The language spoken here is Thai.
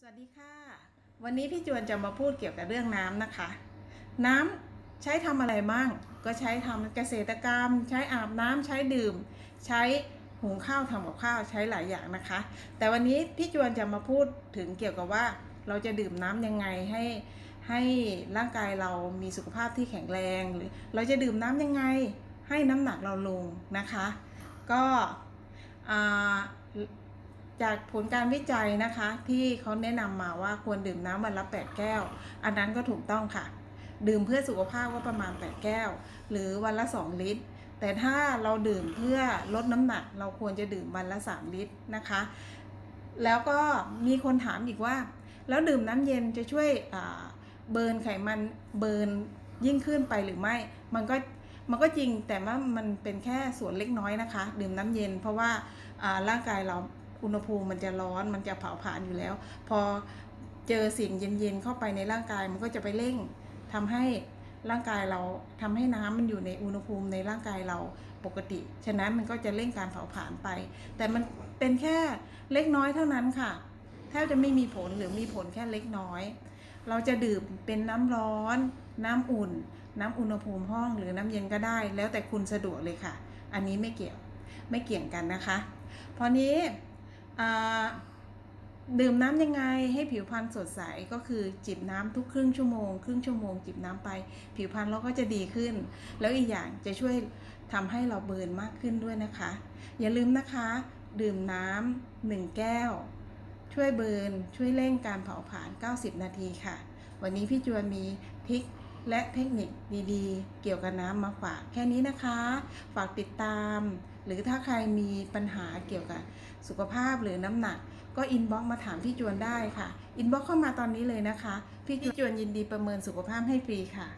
สวัสดีค่ะ วันนี้พี่จวนจะมาพูดเกี่ยวกับเรื่องน้ำนะคะ น้ำใช้ทำอะไรมั่งก็ใช้ทำเกษตรกรรม ใช้อาบน้ำใช้ดื่ม ใช้หุงข้าวทำกับข้าวใช้หลายอย่างนะคะ แต่วันนี้พี่จวนจะมาพูดถึงเกี่ยวกับว่าเราจะดื่มน้ำยังไงให้ให้ร่างกายเรามีสุขภาพที่แข็งแรงหรือเราจะดื่มน้ำยังไง ให้น้ำหนักเราลงนะคะ ก็อ่า จากผลการวิจัยนะคะ ที่เขาแนะนำมาว่าควรดื่มน้ำวันละ 8 แก้ว อันนั้นก็ถูกต้องค่ะ ดื่มเพื่อสุขภาพก็ประมาณ 8 แก้ว หรือวันละ 2 ลิตร แต่ถ้าเราดื่มเพื่อลดน้ำหนัก เราควรจะดื่มวันละ 3 ลิตรนะคะ แล้วก็มีคนถามอีกว่า แล้วดื่มน้ำเย็นจะช่วยเบิร์นไขมันเบิร์นยิ่งขึ้นไปหรือไม่ มันก็มันก็จริงแต่ว่ามันเป็นแค่ส่วนเล็กน้อยนะคะ ดื่มน้ำเย็นเพราะว่าร่างกายเรา อุณหภูมิมันจะร้อนมันจะเผาผลาญอยู่แล้ว พอเจอสิ่งเย็นๆเข้าไปในร่างกายมันก็จะไปเร่งทำให้ร่างกายเราทำให้น้ำมันอยู่ในอุณหภูมิในร่างกายเราปกติ ฉะนั้นมันก็จะเร่งการเผาผลาญไป แต่มันเป็นแค่เล็กน้อยเท่านั้นค่ะแทบจะไม่มีผลหรือมีผลแค่เล็กน้อย เราจะดื่มเป็นน้ำร้อน น้ำอุ่น น้ำอุณหภูมิห้องหรือน้ำเย็นก็ได้ แล้วแต่คุณสะดวกเลยค่ะ อันนี้ไม่เกี่ยวไม่เกี่ยงกันนะคะ พอนี้ ดื่มน้ำยังไงให้ผิวพรรณสดใสก็คือจิบน้ำทุกครึ่งชั่วโมงครึ่งชั่วโมงจิบน้ำไป ผิวพรรณเราก็จะดีขึ้น แล้วอีกอย่างจะช่วยทำให้เราเบิร์นมากขึ้นด้วยนะคะ อย่าลืมนะคะ ดื่มน้ำหนึ่งแก้ว ช่วยเบิร์นช่วยเร่งการเผาผลาญ 90 นาทีค่ะ วันนี้พี่จวนมีทิคและเทคนิคดีๆ เกี่ยวกับน้ำมาฝากแค่นี้นะคะ ฝากติดตาม หรือถ้าใครมีปัญหาเกี่ยวกับสุขภาพหรือน้ำหนัก ก็อินบ็อกมาถามพี่จวนได้ค่ะ อินบ็อกเข้ามาตอนนี้เลยนะคะ พี่จวนยินดีประเมินสุขภาพให้ฟรีค่ะ